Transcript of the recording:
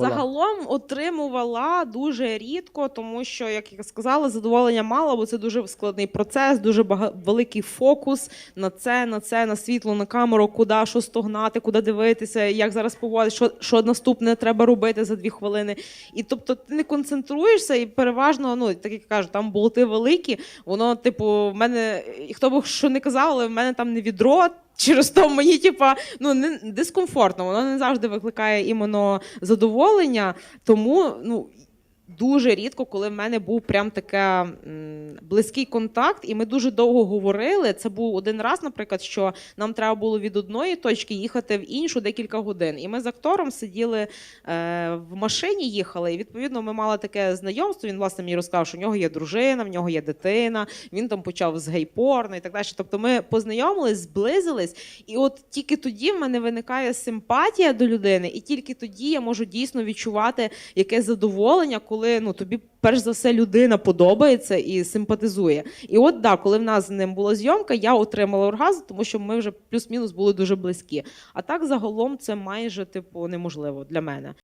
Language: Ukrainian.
Загалом отримувала дуже рідко, тому що, як я сказала, задоволення мало, бо це дуже складний процес, дуже бага... великий фокус на це, на це, на світло, на камеру, куди що стогнати, куди дивитися, як зараз поводити, що, що наступне треба робити за дві хвилини. І тобто ти не концентруєшся, і переважно, ну так як я кажу, там болти великі. Воно, типу, в мене і хто б що не казав, але в мене там не відро. Через то мені, типа, ну не дискомфортно, воно не завжди викликає іменно задоволення. Тому ну дуже рідко, коли в мене був прям таке близький контакт, і ми дуже довго говорили. Це був один раз, наприклад, що нам треба було від одної точки їхати в іншу декілька годин. І ми з актором сиділи е, в машині, їхали. І відповідно ми мали таке знайомство. Він власне мені розказав, що в нього є дружина, в нього є дитина. Він там почав з гей-порно і так далі. Тобто ми познайомились, зблизились, і от тільки тоді в мене виникає симпатія до людини, і тільки тоді я можу дійсно відчувати якесь задоволення, коли ну тобі перш за все людина подобається і симпатизує. І от да, коли в нас з ним була зйомка, я отримала оргазм, тому що ми вже плюс-мінус були дуже близькі. А так загалом це майже типу неможливо для мене.